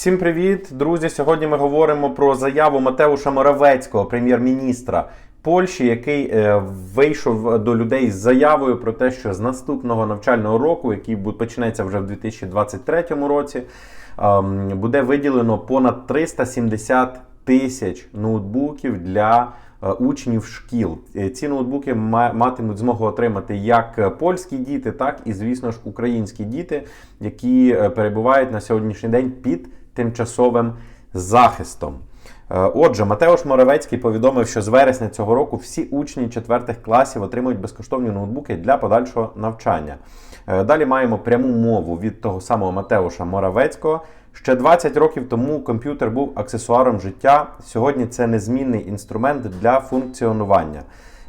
Всім привіт, друзі! Сьогодні ми говоримо про заяву Матеуша Моравецького, прем'єр-міністра Польщі, який е, вийшов до людей з заявою про те, що з наступного навчального року, який почнеться вже в 2023 році, ем, буде виділено понад 370 тисяч ноутбуків для е, учнів шкіл. Е, Ці ноутбуки матимуть змогу отримати як польські діти, так і, звісно ж, українські діти, які перебувають на сьогоднішній день під тимчасовим захистом. Е, Отже, Матеуш Моравецький повідомив, що з вересня цього року всі учні четвертих класів отримують безкоштовні ноутбуки для подальшого навчання. Е, Далі маємо пряму мову від того самого Матеуша Моравецького. Ще 20 років тому комп'ютер був аксесуаром життя. Сьогодні це незмінний інструмент для функціонування.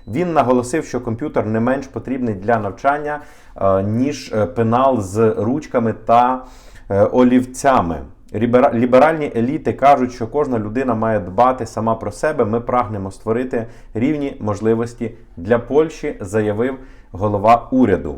Він наголосив, що комп'ютер не менш потрібний для навчання, е, ніж пенал з ручками та олівцями. Лібера- Ліберальні еліти кажуть, що кожна людина має дбати сама про себе. Ми прагнемо створити рівні можливості для Польщі, заявив голова уряду.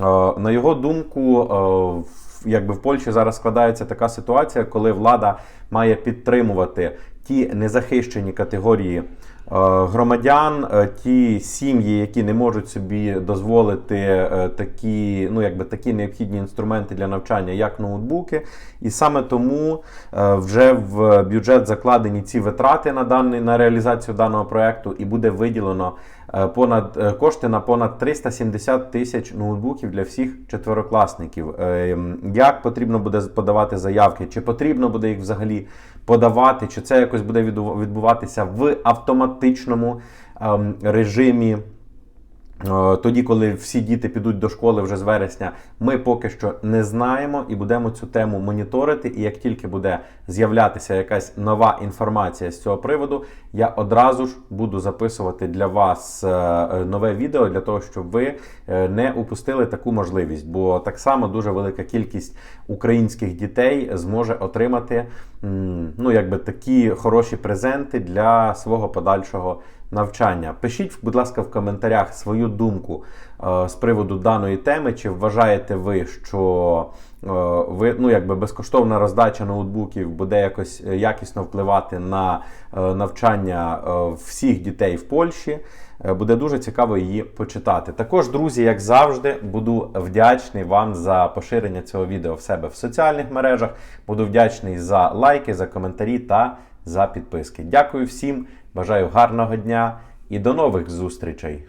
Е, На його думку, е, якби в Польщі зараз складається така ситуація, коли влада має підтримувати ті незахищені категорії е, громадян, е, ті сім'ї, які не можуть собі дозволити е, такі, ну якби такі необхідні інструменти для навчання, як ноутбуки. І саме тому е, вже в бюджет закладені ці витрати на даний на реалізацію даного проекту, і буде виділено е, понад е, кошти на понад 370 тисяч ноутбуків для всіх четверокласників. Е, Як потрібно буде подавати заявки? Чи потрібно буде їх взагалі подавати? Чи це якось буде відбуватися в автоматичному ем, режимі? Е, Тоді, коли всі діти підуть до школи вже з вересня, ми поки що не знаємо і будемо цю тему моніторити. І як тільки буде з'являтися якась нова інформація з цього приводу, я одразу ж буду записувати для вас е, нове відео для того, щоб ви е, не упустили таку можливість. Бо так само дуже велика кількість українських дітей зможе отримати ну, якби такі хороші презенти для свого подальшого навчання. Пишіть, будь ласка, в коментарях свою думку е, з приводу даної теми. Чи вважаєте ви, що е, ви ну якби безкоштовна роздача ноутбуків буде якось е, якісно впливати на навчання всіх дітей в Польщі? Буде дуже цікаво її почитати. Також, друзі, як завжди, буду вдячний вам за поширення цього відео в себе в соціальних мережах. Буду вдячний за лайки, за коментарі та за підписки. Дякую всім, бажаю гарного дня і до нових зустрічей!